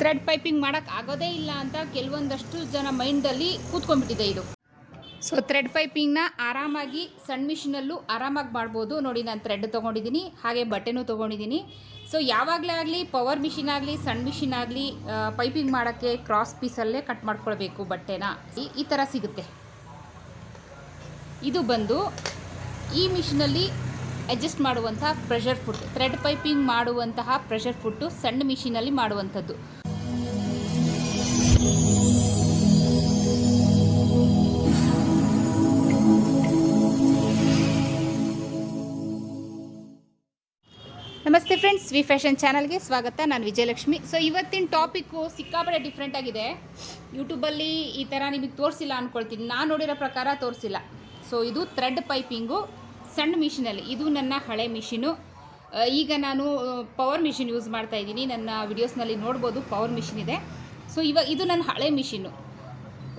Thread piping ಮಾಡೋಕ್ಕೆ ಆಗೋದೇ ಇಲ್ಲ ಅಂತ ಕೆಲವೊಂದಷ್ಟು ಜನ ಮೈಂಡಲ್ಲಿ ಕೂತ್ಕೊಂಡ್ಬಿಟ್ಟಿದೆ ಇದು. ಸೊ ಥ್ರೆಡ್ ಪೈಪಿಂಗ್ನ ಆರಾಮಾಗಿ ಸಣ್ಣ ಮಿಷಿನಲ್ಲೂ ಆರಾಮಾಗಿ ಮಾಡ್ಬೋದು. ನೋಡಿ, ನಾನು ಥ್ರೆಡ್ ತೊಗೊಂಡಿದ್ದೀನಿ ಹಾಗೆ ಬಟ್ಟೆನೂ ತೊಗೊಂಡಿದ್ದೀನಿ ಸೊ ಯಾವಾಗಲೇ ಆಗಲಿ ಪವರ್ ಮಿಷಿನ್ ಆಗಲಿ, ಸಣ್ಣ ಮಿಷಿನ್ ಆಗಲಿ ಪೈಪಿಂಗ್ ಮಾಡೋಕ್ಕೆ ಕ್ರಾಸ್ ಪೀಸಲ್ಲೇ ಕಟ್ ಮಾಡ್ಕೊಳ್ಬೇಕು ಬಟ್ಟೆನ. ಈ ಥರ ಸಿಗುತ್ತೆ. ಇದು ಬಂದು ಈ ಮಿಷಿನಲ್ಲಿ ಅಡ್ಜಸ್ಟ್ ಮಾಡುವಂತಹ ಪ್ರೆಷರ್ ಫುಟ್ ಥ್ರೆಡ್ ಪೈಪಿಂಗ್ ಮಾಡುವಂತಹ ಪ್ರೆಷರ್ ಫುಟ್ಟು ಸಣ್ಣ ಮಿಷಿನಲ್ಲಿ ಮಾಡುವಂಥದ್ದು. ನಮಸ್ತೆ ಫ್ರೆಂಡ್ಸ್ ವಿ ಫ್ಯಾಷನ್ ಚಾನಲ್ಗೆ ಸ್ವಾಗತ. ನಾನು ವಿಜಯಲಕ್ಷ್ಮಿ. ಸೊ ಇವತ್ತಿನ ಟಾಪಿಕ್ಕು ಸಿಕ್ಕಾಪಟ್ಟೆ ಡಿಫ್ರೆಂಟ್ ಆಗಿದೆ. ಯೂಟ್ಯೂಬಲ್ಲಿ ಈ ಥರ ನಿಮಗೆ ತೋರಿಸಿಲ್ಲ ಅಂದ್ಕೊಳ್ತೀನಿ ನಾನು ನೋಡಿರೋ ಪ್ರಕಾರ ತೋರಿಸಿಲ್ಲ. ಸೊ ಇದು ಥ್ರೆಡ್ ಪೈಪಿಂಗು ಸಣ್ಣ ಮಿಷಿನಲ್ಲಿ ಇದು ನನ್ನ ಹಳೆ ಮಿಷಿನು ಈಗ ನಾನು ಪವರ್ ಮಿಷಿನ್ ಯೂಸ್ ಮಾಡ್ತಾ ಇದ್ದೀನಿ. ನನ್ನ ವಿಡಿಯೋಸ್ನಲ್ಲಿ ನೋಡ್ಬೋದು ಪವರ್ ಮಿಷಿನ್ ಇದೆ. ಸೊ ಇವಾಗ ಇದು ನನ್ನ ಹಳೆ ಮಿಷಿನು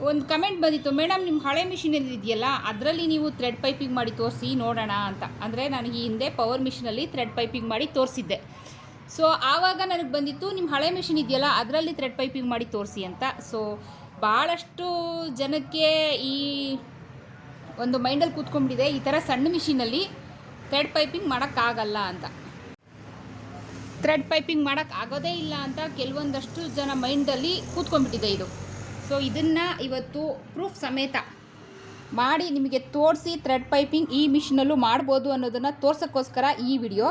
ಒಂದು ಕಮೆಂಟ್ ಬಂದಿತ್ತು, ಮೇಡಮ್ ನಿಮ್ಮ ಹಳೆ ಮಿಷಿನ್ ಇದೆಯಲ್ಲ, ಅದರಲ್ಲಿ ನೀವು ಥ್ರೆಡ್ ಪೈಪಿಂಗ್ ಮಾಡಿ ತೋರಿಸಿ, ನೋಡೋಣ ಅಂತ. ಅಂದರೆ ನಾನು ಈ ಹಿಂದೆ ಪವರ್ ಮಿಷಿನಲ್ಲಿ ಥ್ರೆಡ್ ಪೈಪಿಂಗ್ ಮಾಡಿ ತೋರಿಸಿದ್ದೆ. ಸೊ ಆವಾಗ ನನಗೆ ಬಂದಿತ್ತು ನಿಮ್ಮ ಹಳೆ ಮಿಷಿನ್ ಇದೆಯಲ್ಲ, ಅದರಲ್ಲಿ ಥ್ರೆಡ್ ಪೈಪಿಂಗ್ ಮಾಡಿ ತೋರಿಸಿ ಅಂತ. ಸೊ ಭಾಳಷ್ಟು ಜನಕ್ಕೆ ಈ ಒಂದು ಮೈಂಡಲ್ಲಿ ಕೂತ್ಕೊಂಡ್ಬಿಟ್ಟಿದೆ, ಈ ಥರ ಸಣ್ಣ ಮಿಷಿನಲ್ಲಿ ಥ್ರೆಡ್ ಪೈಪಿಂಗ್ ಮಾಡೋಕ್ಕಾಗಲ್ಲ ಅಂತ. ಥ್ರೆಡ್ ಪೈಪಿಂಗ್ ಮಾಡೋಕ್ಕಾಗೋದೇ ಇಲ್ಲ ಅಂತ ಕೆಲವೊಂದಷ್ಟು ಜನ ಮೈಂಡಲ್ಲಿ ಕೂತ್ಕೊಂಡ್ಬಿಟ್ಟಿದೆ ಇದು. ಸೊ ಇದನ್ನು ಇವತ್ತು ಪ್ರೂಫ್ ಸಮೇತ ಮಾಡಿ ನಿಮಗೆ ತೋರಿಸಿ ಥ್ರೆಡ್ ಪೈಪಿಂಗ್ ಈ ಮಿಷಿನಲ್ಲೂ ಮಾಡ್ಬೋದು ಅನ್ನೋದನ್ನು ತೋರ್ಸೋಕ್ಕೋಸ್ಕರ ಈ ವಿಡಿಯೋ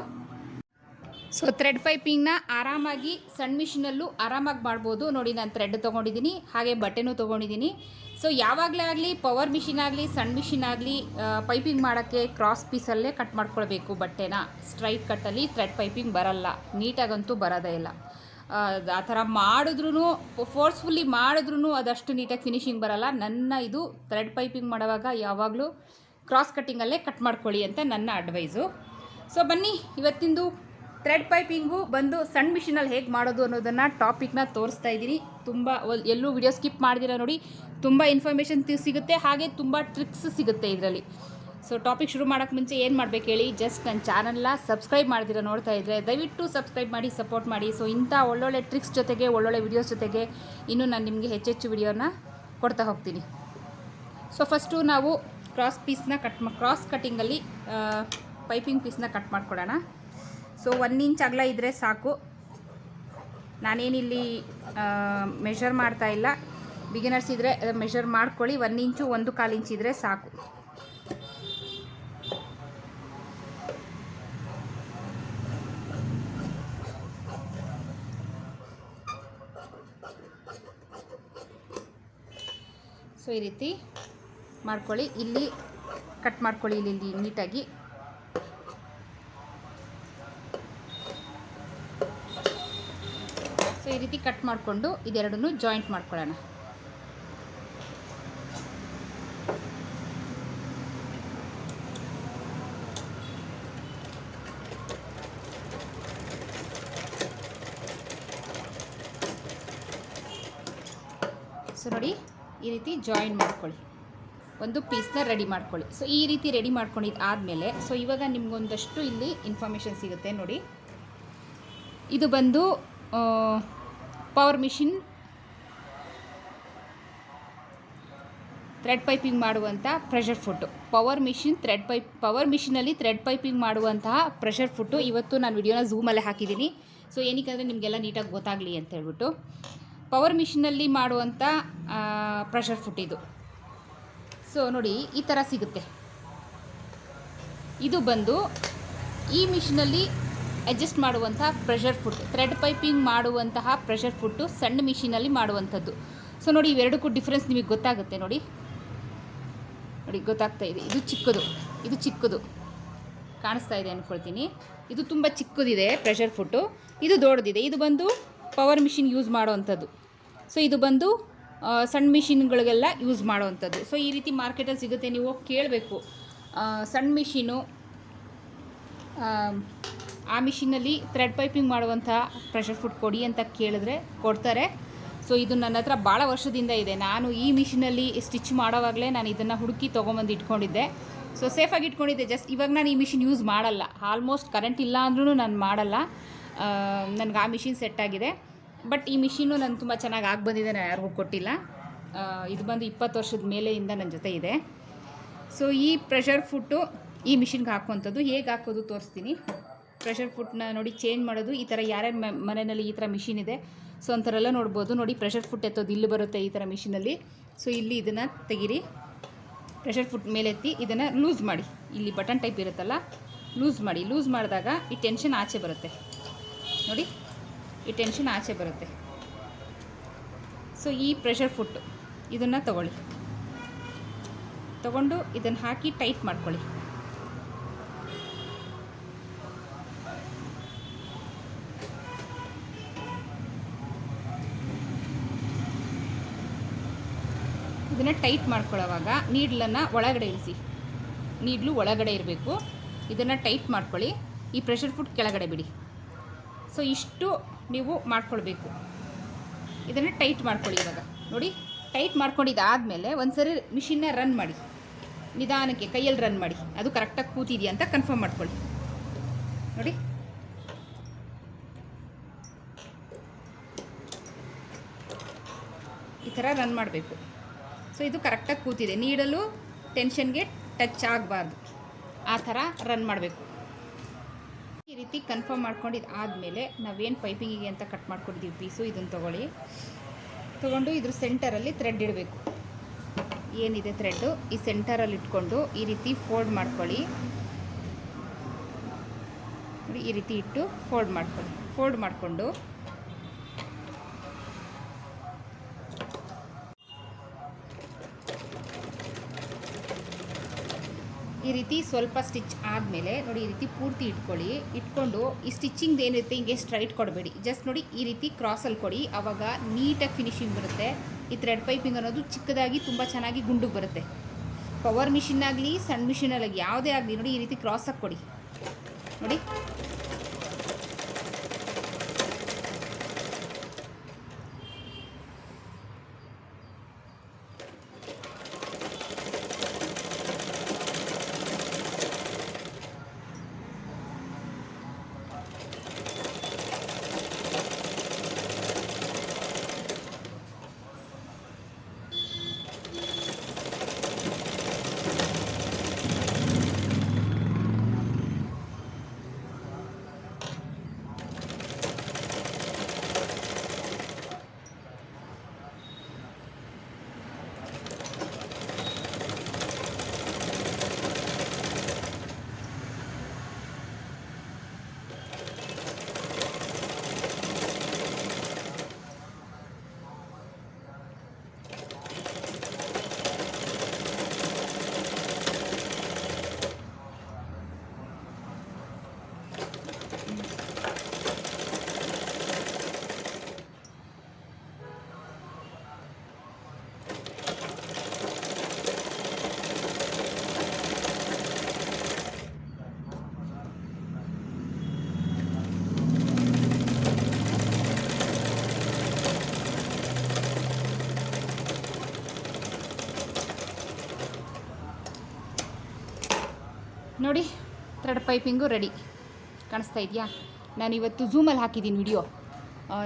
ಸೊ ಥ್ರೆಡ್ ಪೈಪಿಂಗ್ನ ಆರಾಮಾಗಿ ಸಣ್ಣ ಮಿಷಿನಲ್ಲೂ ಆರಾಮಾಗಿ ಮಾಡ್ಬೋದು. ನೋಡಿ, ನಾನು ಥ್ರೆಡ್ ತೊಗೊಂಡಿದ್ದೀನಿ ಹಾಗೆ ಬಟ್ಟೆನೂ ತೊಗೊಂಡಿದ್ದೀನಿ ಸೊ ಯಾವಾಗಲೇ ಆಗಲಿ ಪವರ್ ಮಿಷಿನ್ ಆಗಲಿ, ಸಣ್ಣ ಮಿಷಿನ್ ಆಗಲಿ ಪೈಪಿಂಗ್ ಮಾಡೋಕ್ಕೆ ಕ್ರಾಸ್ ಪೀಸಲ್ಲೇ ಕಟ್ ಮಾಡ್ಕೊಳ್ಬೇಕು ಬಟ್ಟೆನ. ಸ್ಟ್ರೈಟ್ ಕಟ್ಟಲ್ಲಿ ಥ್ರೆಡ್ ಪೈಪಿಂಗ್ ಬರಲ್ಲ. ನೀಟಾಗಂತೂ ಬರೋದೇ ಇಲ್ಲ. ಆ, ಥರ ಮಾಡಿದ್ರೂ ಫೋರ್ಸ್ಫುಲ್ಲಿ ಮಾಡಿದ್ರೂ ಅದಷ್ಟು ನೀಟಾಗಿ ಫಿನಿಶಿಂಗ್ ಬರಲ್ಲ. ನನ್ನ ಇದು ಥ್ರೆಡ್ ಪೈಪಿಂಗ್ ಮಾಡುವಾಗ ಯಾವಾಗಲೂ ಕ್ರಾಸ್ ಕಟ್ಟಿಂಗಲ್ಲೇ ಕಟ್ ಮಾಡ್ಕೊಳ್ಳಿ ಅಂತ ನನ್ನ ಅಡ್ವೈಸು ಸೊ ಬನ್ನಿ ಇವತ್ತಿಂದು ಥ್ರೆಡ್ ಪೈಪಿಂಗು ಬಂದು ಸಣ್ಣ ಮಿಷಿನಲ್ಲಿ ಹೇಗೆ ಮಾಡೋದು ಅನ್ನೋದನ್ನು ಟಾಪಿಕ್ನ ತೋರಿಸ್ತಾ ಇದ್ದೀನಿ. ತುಂಬ ಎಲ್ಲೂ ವಿಡಿಯೋ ಸ್ಕಿಪ್ ಮಾಡಿದಿರ ನೋಡಿ. ತುಂಬ ಇನ್ಫಾರ್ಮೇಷನ್ ಸಿಗುತ್ತೆ ಹಾಗೆ ತುಂಬ ಟ್ರಿಕ್ಸ್ ಸಿಗುತ್ತೆ ಇದರಲ್ಲಿ. ಸೊ ಟಾಪಿಕ್ ಶುರು ಮಾಡೋಕ್ಕೆ ಮುಂಚೆ ಏನು ಮಾಡ್ಬೇಕು ಹೇಳಿ? ಜಸ್ಟ್ ನನ್ನ ಚಾನಲ್ನ ಸಬ್ಸ್ಕ್ರೈಬ್ ಮಾಡ್ದಿರ ನೋಡ್ತಾ ಇದ್ದರೆ ದಯವಿಟ್ಟು ಸಬ್ಸ್ಕ್ರೈಬ್ ಮಾಡಿ ಸಪೋರ್ಟ್ ಮಾಡಿ. ಸೊ ಇಂಥ ಒಳ್ಳೊಳ್ಳೆ ಟ್ರಿಕ್ಸ್ ಜೊತೆಗೆ, ಒಳ್ಳೊಳ್ಳೆ ವಿಡಿಯೋಸ್ ಜೊತೆಗೆ ಇನ್ನೂ ನಾನು ನಿಮಗೆ ಹೆಚ್ಚೆಚ್ಚು ವಿಡಿಯೋನ ಕೊಡ್ತಾ ಹೋಗ್ತೀನಿ. ಸೊ ಫಸ್ಟು ನಾವು ಕ್ರಾಸ್ ಪೀಸ್ನ ಕಟ್ ಮಾ ಕ್ರಾಸ್ ಕಟ್ಟಿಂಗಲ್ಲಿ ಪೈಪಿಂಗ್ ಪೀಸ್ನ ಕಟ್ ಮಾಡ್ಕೊಡೋಣ. ಸೊ ಒನ್ ಇಂಚ್ ಅಗಲ ಇದ್ದರೆ ಸಾಕು. ನಾನೇನಿಲ್ಲಿ ಮೆಷರ್ ಮಾಡ್ತಾ ಇಲ್ಲ. ಬಿಗಿನರ್ಸ್ ಇದ್ದರೆ ಮೆಷರ್ ಮಾಡ್ಕೊಳ್ಳಿ. ಒನ್ ಇಂಚು ಒಂದು ಕಾಲು ಇಂಚ್ ಇದ್ದರೆ ಸಾಕು. ಸೊ, ಈ ರೀತಿ ಮಾಡ್ಕೊಳ್ಳಿ. ಇಲ್ಲಿ ಕಟ್ ಮಾಡ್ಕೊಳ್ಳಿ, ಇಲ್ಲಿ ನೀಟಾಗಿ. ಸೊ, ಈ ರೀತಿ ಕಟ್ ಮಾಡಿಕೊಂಡು ಇದೆರಡನ್ನೂ ಜಾಯಿಂಟ್ ಮಾಡ್ಕೊಳ್ಳೋಣ ಸೊ ನೋಡಿ ಈ ರೀತಿ ಜಾಯಿನ್ ಮಾಡ್ಕೊಳ್ಳಿ. ಒಂದು ಪೀಸ್ನ ರೆಡಿ ಮಾಡ್ಕೊಳ್ಳಿ. ಸೊ ಈ ರೀತಿ ರೆಡಿ ಮಾಡ್ಕೊಂಡಿದ್ದು ಆದಮೇಲೆ ಸೊ ಇವಾಗ ನಿಮಗೊಂದಷ್ಟು ಇಲ್ಲಿ ಇನ್ಫಾರ್ಮೇಷನ್ ಸಿಗುತ್ತೆ ನೋಡಿ. ಇದು ಬಂದು ಪವರ್ ಮಿಷಿನ್ ಥ್ರೆಡ್ ಪೈಪಿಂಗ್ ಮಾಡುವಂಥ pressure foot power machine thread pipe power ಮಿಷಿನಲ್ಲಿ thread piping ಮಾಡುವಂತಹ ಪ್ರೆಷರ್ ಫುಟ್ಟು ಇವತ್ತು ನಾನು ವಿಡಿಯೋನ ಝೂಮಲ್ಲೇ ಹಾಕಿದ್ದೀನಿ. ಸೊ ಏನಕ್ಕೆ ನಿಮಗೆಲ್ಲ ನೀಟಾಗಿ ಗೊತ್ತಾಗಲಿ ಅಂತ ಹೇಳ್ಬಿಟ್ಟು. ಪವರ್ ಮಿಷಿನಲ್ಲಿ ಮಾಡುವಂಥ ಪ್ರೆಷರ್ ಫುಟ್ ಇದು. ಸೊ ನೋಡಿ, ಈ ಥರ ಸಿಗುತ್ತೆ. ಇದು ಬಂದು ಈ ಮಿಷಿನಲ್ಲಿ ಅಡ್ಜಸ್ಟ್ ಮಾಡುವಂತಹ ಪ್ರೆಷರ್ ಫುಟ್ ಥ್ರೆಡ್ ಪೈಪಿಂಗ್ ಮಾಡುವಂತಹ ಪ್ರೆಷರ್ ಫುಟ್ಟು ಸಣ್ಣ ಮಿಷಿನಲ್ಲಿ ಮಾಡುವಂಥದ್ದು. ಸೊ ನೋಡಿ, ಇವೆರಡಕ್ಕೂ ಡಿಫ್ರೆನ್ಸ್ ನಿಮಗೆ ಗೊತ್ತಾಗುತ್ತೆ, ನೋಡಿ. ನೋಡಿ, ಗೊತ್ತಾಗ್ತಾ ಇದೆ. ಇದು ಚಿಕ್ಕದು. ಇದು ಚಿಕ್ಕದು. ಕಾಣಿಸ್ತಾ ಇದೆ ಅಂದ್ಕೊಳ್ತೀನಿ ಇದು ತುಂಬ ಚಿಕ್ಕದಿದೆ ಪ್ರೆಷರ್ ಫುಟ್ಟು ಇದು ದೊಡ್ಡದಿದೆ. ಇದು ಬಂದು ಪವರ್ ಮಿಷಿನ್ ಯೂಸ್ ಮಾಡೋವಂಥದ್ದು. ಸೊ ಇದು ಬಂದು ಸಣ್ಣ ಮಿಷಿನ್ಗಳಿಗೆಲ್ಲ ಯೂಸ್ ಮಾಡುವಂಥದ್ದು. ಸೊ ಈ ರೀತಿ ಮಾರ್ಕೆಟಲ್ಲಿ ಸಿಗುತ್ತೆ, ನೀವು ಕೇಳಬೇಕು. ಸಣ್ಣ ಮಿಷಿನು, ಆ ಮಿಷಿನಲ್ಲಿ ಥ್ರೆಡ್ ಪೈಪಿಂಗ್ ಮಾಡುವಂಥ ಪ್ರೆಷರ್ ಫುಡ್ ಕೊಡಿ ಅಂತ ಕೇಳಿದ್ರೆ ಕೊಡ್ತಾರೆ. ಸೊ ಇದು ನನ್ನ ಹತ್ರ ಭಾಳ ವರ್ಷದಿಂದ ಇದೆ. ನಾನು ಈ ಮಿಷಿನಲ್ಲಿ ಸ್ಟಿಚ್ ಮಾಡೋವಾಗಲೇ ನಾನು ಇದನ್ನು ಹುಡುಕಿ ತೊಗೊಂಬಂದು ಇಟ್ಕೊಂಡಿದ್ದೆ. ಸೊ ಸೇಫಾಗಿ ಇಟ್ಕೊಂಡಿದ್ದೆ. ಜಸ್ಟ್ ಇವಾಗ ನಾನು ಈ ಮಿಷಿನ್ ಯೂಸ್ ಮಾಡಲ್ಲ. ಆಲ್ಮೋಸ್ಟ್ ಕರೆಂಟ್ ಇಲ್ಲ ಅಂದ್ರೂ ನಾನು ಮಾಡಲ್ಲ. ನನಗೆ ಆ ಮಿಷಿನ್ ಸೆಟ್ ಆಗಿದೆ. ಬಟ್ ಈ ಮಿಷಿನು ನಾನು ತುಂಬ ಚೆನ್ನಾಗಿ ಆಗಿ ಬಂದಿದೆ, ನಾನು ಯಾರಿಗೂ ಕೊಟ್ಟಿಲ್ಲ. ಇದು ಬಂದು ಇಪ್ಪತ್ತು ವರ್ಷದ ಮೇಲೆಯಿಂದ ನನ್ನ ಜೊತೆ ಇದೆ. ಸೊ ಈ ಪ್ರೆಷರ್ ಫುಟ್ಟು ಈ ಮಿಷಿನ್ಗೆ ಹಾಕುವಂಥದ್ದು. ಹೇಗೆ ಹಾಕೋದು ತೋರಿಸ್ತೀನಿ. ಪ್ರೆಷರ್ ಫುಟ್ನ ನೋಡಿ ಚೇಂಜ್ ಮಾಡೋದು. ಈ ಥರ ಯಾರ್ಯಾರ ಮನೆಯಲ್ಲಿ ಈ ಥರ ಮಿಷಿನ್ ಇದೆ. ಸೊ ಅಂಥರೆಲ್ಲ ನೋಡ್ಬೋದು. ನೋಡಿ ಪ್ರೆಷರ್ ಫುಟ್ ಎತ್ತೋದು ಇಲ್ಲಿ ಬರುತ್ತೆ ಈ ಥರ ಮಿಷಿನಲ್ಲಿ ಸೊ ಇಲ್ಲಿ ಇದನ್ನು ತೆಗೀರಿ. ಪ್ರೆಷರ್ ಫುಟ್ ಮೇಲೆತ್ತಿ ಇದನ್ನು ಲೂಸ್ ಮಾಡಿ. ಇಲ್ಲಿ ಬಟನ್ ಟೈಪ್ ಇರುತ್ತಲ್ಲ ಲೂಸ್ ಮಾಡಿ. ಲೂಸ್ ಮಾಡಿದಾಗ ಈ ಟೆನ್ಷನ್ ಆಚೆ ಬರುತ್ತೆ. ನೋಡಿ. ಈ ಟೆನ್ಷನ್ ಆಚೆ ಬರುತ್ತೆ. ಸೊ ಈ ಪ್ರೆಷರ್ ಫುಟ್ಟು ಇದನ್ನು ತಗೊಳ್ಳಿ. ತಗೊಂಡು ಇದನ್ನು ಹಾಕಿ ಟೈಟ್ ಮಾಡ್ಕೊಳ್ಳಿ. ಇದನ್ನು ಟೈಟ್ ಮಾಡ್ಕೊಳ್ಳೋವಾಗ ನೀಡ್ಲನ್ನು ಒಳಗಡೆ ಇಳಿಸಿ ನೀಡ್ಲು ಒಳಗಡೆ ಇರಬೇಕು. ಇದನ್ನು ಟೈಟ್ ಮಾಡ್ಕೊಳ್ಳಿ. ಈ ಪ್ರೆಷರ್ ಫುಡ್ ಕೆಳಗಡೆ ಬಿಡಿ. ಸೊ ಇಷ್ಟು ನೀವು ಮಾಡ್ಕೊಳ್ಬೇಕು. ಇದನ್ನು ಟೈಟ್ ಮಾಡ್ಕೊಳ್ಳಿ ಇವಾಗ. ನೋಡಿ, ಟೈಟ್ ಮಾಡ್ಕೊಂಡಿದ್ದಾದಮೇಲೆ ಒಂದು ಸರಿ ಮಿಷಿನ್ನ ರನ್ ಮಾಡಿ. ನಿಧಾನಕ್ಕೆ ಕೈಯಲ್ಲಿ ರನ್ ಮಾಡಿ. ಅದು ಕರೆಕ್ಟಾಗಿ ಕೂತಿದೆಯಾ ಅಂತ ಕನ್ಫರ್ಮ್ ಮಾಡ್ಕೊಳ್ಳಿ. ನೋಡಿ. ಈ ಥರ ರನ್ ಮಾಡಬೇಕು. ಸೊ ಇದು ಕರೆಕ್ಟಾಗಿ ಕೂತಿದೆ. ನೀಡಲು ಟೆನ್ಷನ್ಗೆ ಟಚ್ ಆಗಬಾರ್ದು. ಆ ಥರ ರನ್ ಮಾಡಬೇಕು. ರೀತಿ ಕನ್ಫರ್ಮ್ ಮಾಡ್ಕೊಂಡಿದ್ದು ಆದಮೇಲೆ ನಾವೇನು ಪೈಪಿಂಗಿಗೆ ಅಂತ ಕಟ್ ಮಾಡ್ಕೊಂಡಿದ್ದೀವಿ ಪೀಸು ಇದನ್ನು ತೊಗೊಳ್ಳಿ. ತೊಗೊಂಡು ಇದ್ರ ಸೆಂಟರಲ್ಲಿ ಥ್ರೆಡ್ ಇಡಬೇಕು. ಏನಿದೆ ಥ್ರೆಡ್ಡು ಈ ಸೆಂಟರಲ್ಲಿ ಇಟ್ಕೊಂಡು ಈ ರೀತಿ ಫೋಲ್ಡ್ ಮಾಡ್ಕೊಳ್ಳಿ. ಈ ರೀತಿ ಇಟ್ಟು ಫೋಲ್ಡ್ ಮಾಡ್ಕೊಳ್ಳಿ. ಫೋಲ್ಡ್ ಮಾಡಿಕೊಂಡು ರೀತಿ ಸ್ವಲ್ಪ ಸ್ಟಿಚ್ ಆದಮೇಲೆ ನೋಡಿ ಈ ರೀತಿ ಪೂರ್ತಿ ಇಟ್ಕೊಳ್ಳಿ. ಇಟ್ಕೊಂಡು ಈ ಸ್ಟಿಚಿಂಗ್ ಏನಿರುತ್ತೆ ಹಿಂಗೆ ಸ್ಟ್ರೈಟ್ ಕೊಡಬೇಡಿ. ಜಸ್ಟ್ ನೋಡಿ ಈ ರೀತಿ ಕ್ರಾಸಲ್ಲಿ ಕೊಡಿ. ಆವಾಗ ನೀಟಾಗಿ ಫಿನಿಶಿಂಗ್ ಬರುತ್ತೆ. ಈ ಥ್ರೆಡ್ ಪೈಪಿಂಗ್ ಅನ್ನೋದು ಚಿಕ್ಕದಾಗಿ ತುಂಬ ಚೆನ್ನಾಗಿ ಗುಂಡು ಬರುತ್ತೆ. ಪವರ್ ಮಿಷಿನ್ ಆಗಲಿ, ಸಣ್ಣ ಮಿಷಿನಲ್ಲಿ ಯಾವುದೇ ಆಗಲಿ ನೋಡಿ ಈ ರೀತಿ ಕ್ರಾಸಾಗಿ ಕೊಡಿ. ನೋಡಿ. ನೋಡಿ ಥ್ರೆಡ್ ಪೈಪಿಂಗು ರೆಡಿ ಕಾಣಿಸ್ತಾ ಇದೆಯಾ? ನಾನು ಇವತ್ತು ಝೂಮಲ್ಲಿ ಹಾಕಿದ್ದೀನಿ ವಿಡಿಯೋ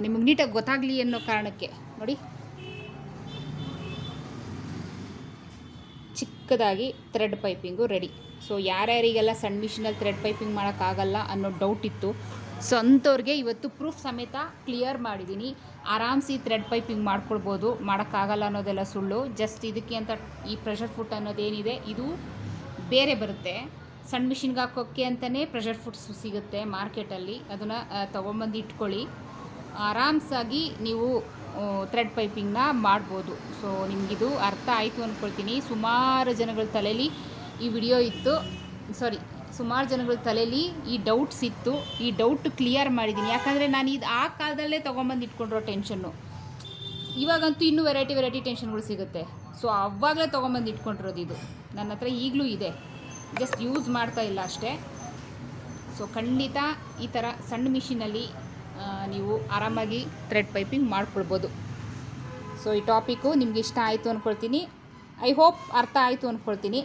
ನಿಮಗೆ ನೀಟಾಗಿ ಗೊತ್ತಾಗಲಿ ಅನ್ನೋ ಕಾರಣಕ್ಕೆ. ನೋಡಿ. ಚಿಕ್ಕದಾಗಿ ಥ್ರೆಡ್ ಪೈಪಿಂಗು ರೆಡಿ ಸೊ ಯಾರ್ಯಾರಿಗೆಲ್ಲ ಸಣ್ಣ ಮಿಷಿನಲ್ಲಿ ಥ್ರೆಡ್ ಪೈಪಿಂಗ್ ಮಾಡೋಕ್ಕಾಗಲ್ಲ ಅನ್ನೋ ಡೌಟ್ ಇತ್ತು. ಸೊ ಅಂಥವ್ರಿಗೆ ಇವತ್ತು ಪ್ರೂಫ್ ಸಮೇತ ಕ್ಲಿಯರ್ ಮಾಡಿದ್ದೀನಿ ಆರಾಮ್ಸಿ ಥ್ರೆಡ್ ಪೈಪಿಂಗ್ ಮಾಡ್ಕೊಳ್ಬೋದು. ಮಾಡೋಕ್ಕಾಗಲ್ಲ ಅನ್ನೋದೆಲ್ಲ ಸುಳ್ಳು. ಜಸ್ಟ್ ಇದಕ್ಕೆ ಅಂತ ಈ ಪ್ರೆಷರ್ ಫುಟ್ ಅನ್ನೋದೇನಿದೆ, ಇದು ಬೇರೆ ಬರುತ್ತೆ. ಸಣ್ಣ ಮಿಷಿನ್ಗೆ ಹಾಕೋಕ್ಕೆ ಅಂತಲೇ ಪ್ರೆಷರ್ ಫುಡ್ಸ್ ಸಿಗುತ್ತೆ ಮಾರ್ಕೆಟಲ್ಲಿ. ಅದನ್ನು ತೊಗೊಂಬಂದು ಇಟ್ಕೊಳ್ಳಿ. ಆರಾಮ್ಸಾಗಿ ನೀವು ಥ್ರೆಡ್ ಪೈಪಿಂಗ್ನ ಮಾಡ್ಬೋದು. ಸೊ ನಿಮಗಿದು ಅರ್ಥ ಆಯಿತು ಅಂದ್ಕೊಳ್ತೀನಿ ಸುಮಾರು ಜನಗಳ ತಲೆಯಲ್ಲಿ ಈ ವಿಡಿಯೋ ಇತ್ತು. ಸಾರಿ ಸುಮಾರು ಜನಗಳ ತಲೆಯಲ್ಲಿ ಈ ಡೌಟ್ಸ್ ಇತ್ತು. ಈ ಡೌಟ್ ಕ್ಲಿಯರ್ ಮಾಡಿದ್ದೀನಿ. ಯಾಕಂದರೆ ನಾನು ಇದು ಆ ಕಾಲದಲ್ಲೇ ತೊಗೊಂಬಂದು ಇಟ್ಕೊಂಡಿರೋ ಟೆನ್ಷನ್ನು ಇವಾಗಂತೂ ಇನ್ನೂ ವೆರೈಟಿ ವೆರೈಟಿ ಟೆನ್ಷನ್ಗಳು ಸಿಗುತ್ತೆ. ಸೊ ಅವಾಗಲೇ ತೊಗೊಂಬಂದು ಇಟ್ಕೊಂಡಿರೋದು ಇದು. ನನ್ನ ಹತ್ರ ಈಗಲೂ ಇದೆ. ಜಸ್ಟ್ ಯೂಸ್ ಮಾಡ್ತಾ ಇಲ್ಲ ಅಷ್ಟೇ. ಸೊ ಖಂಡಿತ ಈ ಥರ ಸಣ್ಣ ಮಿಷಿನಲ್ಲಿ ನೀವು ಆರಾಮಾಗಿ ಥ್ರೆಡ್ ಪೈಪಿಂಗ್ ಮಾಡ್ಕೊಳ್ಬೋದು. ಸೊ ಈ ಟಾಪಿಕ್ಕು ನಿಮ್ಗೆ ಇಷ್ಟ ಆಯಿತು ಅಂದ್ಕೊಳ್ತೀನಿ ಐ ಹೋಪ್ ಅರ್ಥ ಆಯಿತು ಅಂದ್ಕೊಳ್ತೀನಿ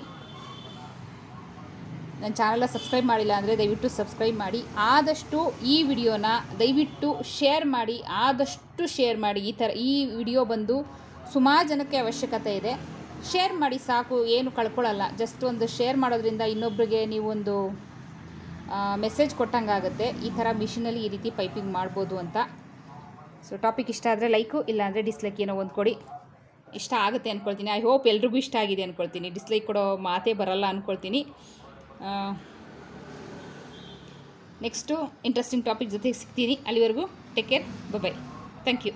ನನ್ನ ಚಾನಲ್ನ ಸಬ್ಸ್ಕ್ರೈಬ್ ಮಾಡಿಲ್ಲ ಅಂದರೆ ದಯವಿಟ್ಟು ಸಬ್ಸ್ಕ್ರೈಬ್ ಮಾಡಿ. ಆದಷ್ಟು ಈ ವಿಡಿಯೋನ ದಯವಿಟ್ಟು ಶೇರ್ ಮಾಡಿ. ಆದಷ್ಟು ಶೇರ್ ಮಾಡಿ. ಈ ಥರ ಈ ವಿಡಿಯೋ ಬಂದು ಸುಮಾರು ಜನಕ್ಕೆ ಅವಶ್ಯಕತೆ ಇದೆ. ಶೇರ್ ಮಾಡಿ ಸಾಕು, ಏನು ಕಳ್ಕೊಳ್ಳಲ್ಲ. ಜಸ್ಟ್ ಒಂದು ಶೇರ್ ಮಾಡೋದ್ರಿಂದ ಇನ್ನೊಬ್ಬರಿಗೆ ನೀವೊಂದು ಮೆಸೇಜ್ ಕೊಟ್ಟಂಗಾಗುತ್ತೆ. ಈ ಥರ ಮಿಷಿನಲ್ಲಿ ಈ ರೀತಿ ಪೈಪಿಂಗ್ ಮಾಡ್ಬೋದು ಅಂತ. ಸೊ ಟಾಪಿಕ್ ಇಷ್ಟ ಆದರೆ ಲೈಕು ಇಲ್ಲಾಂದರೆ ಡಿಸ್ಲೈಕ್ ಏನೋ ಒಂದು ಕೊಡಿ. ಇಷ್ಟ ಆಗುತ್ತೆ ಅಂದ್ಕೊಳ್ತೀನಿ ಐ ಹೋಪ್ ಎಲ್ರಿಗೂ ಇಷ್ಟ ಆಗಿದೆ ಅಂದ್ಕೊಳ್ತೀನಿ ಡಿಸ್ಲೈಕ್ ಕೊಡೋ ಮಾತೇ ಬರಲ್ಲ ಅಂದ್ಕೊಳ್ತೀನಿ ನೆಕ್ಸ್ಟು ಇಂಟ್ರೆಸ್ಟಿಂಗ್ ಟಾಪಿಕ್ ಜೊತೆಗೆ ಸಿಗ್ತೀನಿ. ಅಲ್ಲಿವರೆಗೂ take care bye thank you